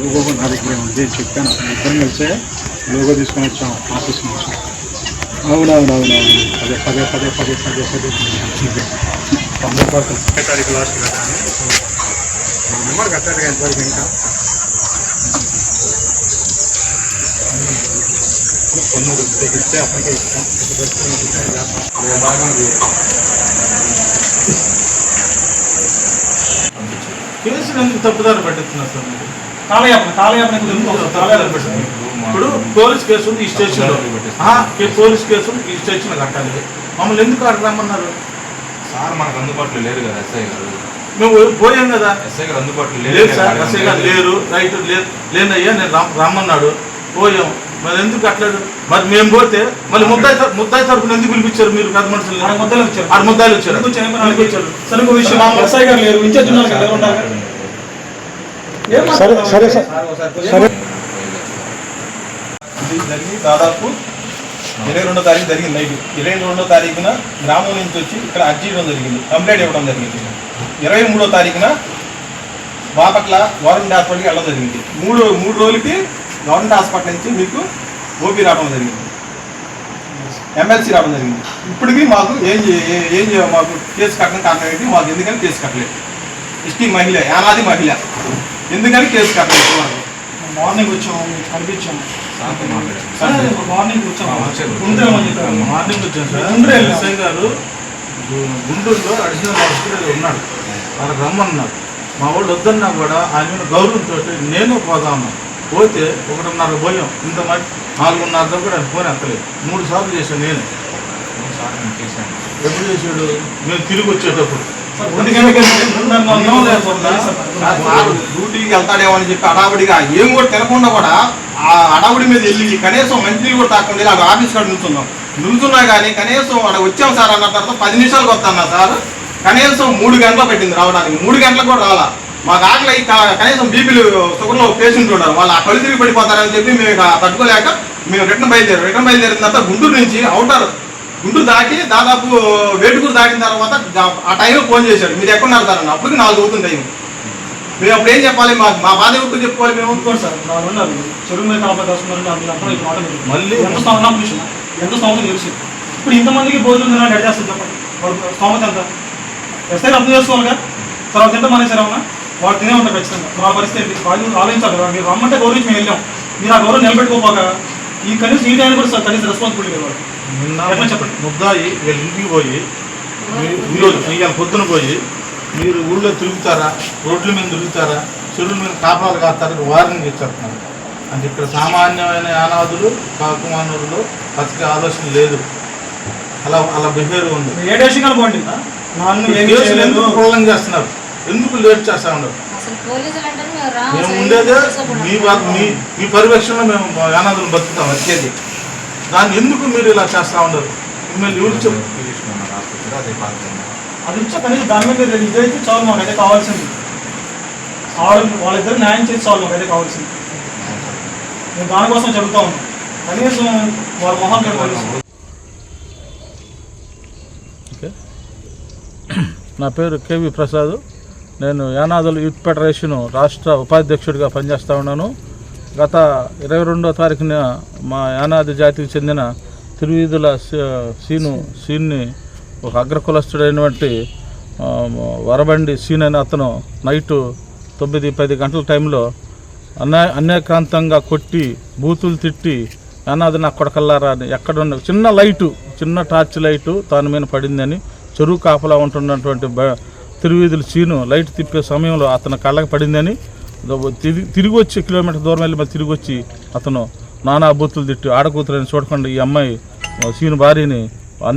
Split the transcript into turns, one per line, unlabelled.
Logo నా దగ్గర ఉంది చెప్పాను. ఇద్దరం కలిసే లోగో తీసుకొని వచ్చాం ఆఫీస్ నుంచి. అవునవునవునవును. పదే పదే పదే పదే పదే పదే. తొంభై పర్సెంట్ ముప్పై తారీఖు లాస్ట్ కదా అని. నెంబర్ కట్టారు ఎంతవరకు ఇంకా? కొన్ని తెగిస్తే అప్పటికే ఇస్తాం.
కేసులు ఎందుకు తప్పుదారి పట్టిస్తున్నారు సార్
కాలయాపన కాలయాపన
తప్పుదారి పట్టిస్తున్నారు. ఇప్పుడు పోలీస్ కేసు ఉంది ఈ స్టేషన్లో ఆ, కే- పోలీస్ కేసు ఉంది ఈ స్టేషన్లో కట్టాలి. మమ్మల్ని ఎందుకు అక్కడ రమ్మన్నారు?
సార్ మనకు అందుబాటులో లేరు కదా ఎస్ఐ గారు.
మేము పోయాం కదా.
ఎస్ఐ గారు అందుబాటులో
లేదు సార్ ఎస్ఐ గారు లేరు రైట్ లేదు లేదయ్యా నేను రమ్- రమ్మన్నాడు. పోయాం. మరి ఎందుకు అట్లేదు మరి మేము పోతే మళ్ళీ ముద్దాయి ముద్దాయి తరపున ఎందుకు పిలిపించారు మీరు పెద్ద మనుషులు
ఆడ ముద్దాయిలు వచ్చారు.
ఆడ ముద్దాయిలు వచ్చారు.
సరే విషయం ఎస్ఐ గారు లేరు ఇన్ఛార్జ్ ఉన్నారు కదా ఎవరు ఉన్నారు కదా? ఏం
సరే
మాట్లాడతావు?
సరే. సార్ సరే.
ఇది జరిగి దాదాపు ఇరవై రెండో తారీఖు జరిగింది నైట్ ఇరవై రెండో తారీఖున గ్రామం నుంచి వచ్చి ఇక్కడ అర్జీ ఇవ్వడం జరిగింది కంప్లైంట్ ఇవ్వడం జరిగింది. ఇరవై మూడో తారీఖున బాపట్ల గవర్నమెంట్ హాస్పిటల్కి వెళ్ళడం జరిగింది. మూడు మూడు రోజులకి గవర్నమెంట్ హాస్పిటల్ నుంచి మీకు ఓపీ రావడం జరిగింది. ఎమ్మెల్సీ రావడం జరిగింది. ఇప్పటికీ మాకు ఏం ఏ- మాకు కేసు కట్టడం కారణం ఏంటి? మాకు ఎందుకని కేసు కట్టలేదు. ఇష్టి మహిళ యానాది మహిళ. ఎందుకని కేసు కట్టలేదు ఇంతవరకు?
మార్నింగ్ వచ్చాము మీకు కనిపించాము మార్నింగ్ వచ్చాము. ఉండ్రేమని చెప్పారు.
మార్నింగ్ వచ్చాను సార్.
వెళ్ళాం.
ఎస్ఐ గారు గుంటూరులో అడిషనల్ హాస్పిటల్ ఉన్నాడు. వాళ్ళకి రమ్మన్నారు. మా వాళ్ళు వద్దన్నా కూడా ఆయన మీద గౌరవంతో నేను పోదా ఉన్నా పోతే ఒకటిన్నర పోయాం. ఇంత మంది నాలుగున్నర ఆయన ఫోన్ ఎత్తలేదు. మూడు సార్లు చేశాను నేను.
సార్ నేను చేశాను.
ఎప్పుడు చేశాడు? మేము తిరిగి వచ్చేటప్పుడు.
ఒంటి గంటకి
డ్యూటీకి వెళ్తాడేమో అని చెప్పి అడావిడిగా ఏం కూడా తినకుండా కూడా ఆ అడావిడి మీద వెళ్ళి కనీసం మంత్రి కూడా తాకుండా అక్కడ ఆఫీస్ కాడ నిల్చున్నాం నిల్చున్నా కానీ కనీసం అక్కడ వచ్చాం సార్ అన్న తర్వాత పది నిమిషాలకు వస్తాను సార్. కనీసం మూడు గంటలు పెట్టింది రావడానికి. మూడు గంటలకు కూడా రావాలా? మాకు ఆకలి కనీసం బీపీలు షుగర్లో పేషెంట్ ఉన్నారు వాళ్ళు ఆ కళ్ళు తిరిగి పడిపోతారని చెప్పి మేము తట్టుకోలేక మేము రిటర్న్ బయలుదేరాం. రిటర్న్ బయలుదేరిన తర్వాత గుంటూరు నుంచి అవుటర్ గుంటూరు దాటి దాదాపు వేటుకూరు దాటిన తర్వాత ఆ టైంలో ఫోన్ చేశాడు. మీరు ఎక్కడున్నారు సార్? అన్న అప్పటికి నాలుగు అవుతుంది టైం. మేము అప్పుడు ఏం చెప్పాలి? మా మా బాధ ఎవరికి చెప్పుకోవాలి మేము?
ఇంకోటి సార్ నాలుగు ఉన్నారు. చెరువు మీద మాట లేదు.
మళ్ళీ?
ఎంత స్థానం ఎంత స్థానం తెలుసు ఇప్పుడు ఇంతమందికి భోజనం తినాలని ఎడ చేస్తారు చెప్పండి. వాడు స్థామత ఎంత? ఎస్ఐ అర్థం చేసుకోవాలిగా తర్వాత ఎంత మానేశారు ఏమన్నా? వాడు తినే ఉంటారు ఖచ్చితంగా. మా పరిస్థితి వాళ్ళు ఆలోచించాలి కదా. మీరు రమ్మంటే గౌరవించి మేము వెళ్ళాం. మీరు ఆ గౌరవం నిలబెట్టుకోపోక ఈ కనీసం ఈ టైం కూడా కనీసం రెస్పాన్సిబిలిటీ.
నిన్న
చెప్పండి?
ముద్దాయి వీళ్ళ ఇంటికి పోయి ఈరోజు ఇవాళ పొద్దున పోయి మీరు ఊళ్ళో తిరుగుతారా రోడ్ల మీద తిరుగుతారా చెరువుల మీద కాపలాలు కాస్తారని వార్నింగ్ ఇచ్చేస్తున్నారు. అంటే ఇక్కడ సామాన్యమైన యానాదులు కాకుమానులు బతికే ఆలోచన లేదు. అలా అలా బిహేవ్ ఉంది.
ఏ డేషన్ కానీ బాగుంటుంది
చేస్తున్నారు? ఎందుకు లేట్ చేస్తా ఉన్నారు?
పోలీసులు మేము రాము
మేము
అసలు
ఉండేదే. మీ వా- మీ మీ పర్యవేక్షణలో మేము యానాదులు బతుకుతాం వచ్చేది. దాన్ని ఎందుకు మీరు ఇలా చేస్తా ఉన్నారు? మిమ్మల్ని ఎవరు చెప్పు
అదే
ఇచ్చా కనీసం దాని మీద లేదు. ఇదైతే చాలు మాకైతే కావాల్సింది. వాళ్ళ వాళ్ళిద్దరు న్యాయం చేసి చాలు మాకైతే కావాల్సింది. నేను దానికోసం చెబుతా. ఉన్నాను కనీసం వాళ్ళ మొహం తెలుసు
నా పేరు కేవి ప్రసాద్. నేను యానాదుల యూత్ ఫెడరేషన్ రాష్ట్ర ఉపాధ్యక్షుడిగా పనిచేస్తూ ఉన్నాను. గత ఇరవై రెండో తారీఖున మా యానాది జాతికి చెందిన తిరువీధుల సీను సీన్ని ఒక అగ్రకులస్తుడైనటువంటి వరబండి సీన్ అనే అతను నైటు తొమ్మిది పది గంటల టైంలో అన్యాయ అన్యాయక్రాంతంగా కొట్టి బూతులు తిట్టి అన్నది నా కొడకల్లారా అని ఎక్కడున్న చిన్న లైటు చిన్న టార్చ్ లైటు తాను మీద పడిందని చెరువు కాపలా ఉంటున్నటువంటి బ తిరువీధుల చీను లైట్ తిప్పే సమయంలో అతను కళ్ళకి పడిందని తిరిగి వచ్చి కిలోమీటర్ దూరం వెళ్ళి మళ్ళీ తిరిగి వచ్చి అతను నానా బూతులు తిట్టి ఆడకూతురని చూడకుండా ఈ అమ్మాయి సీను భార్యని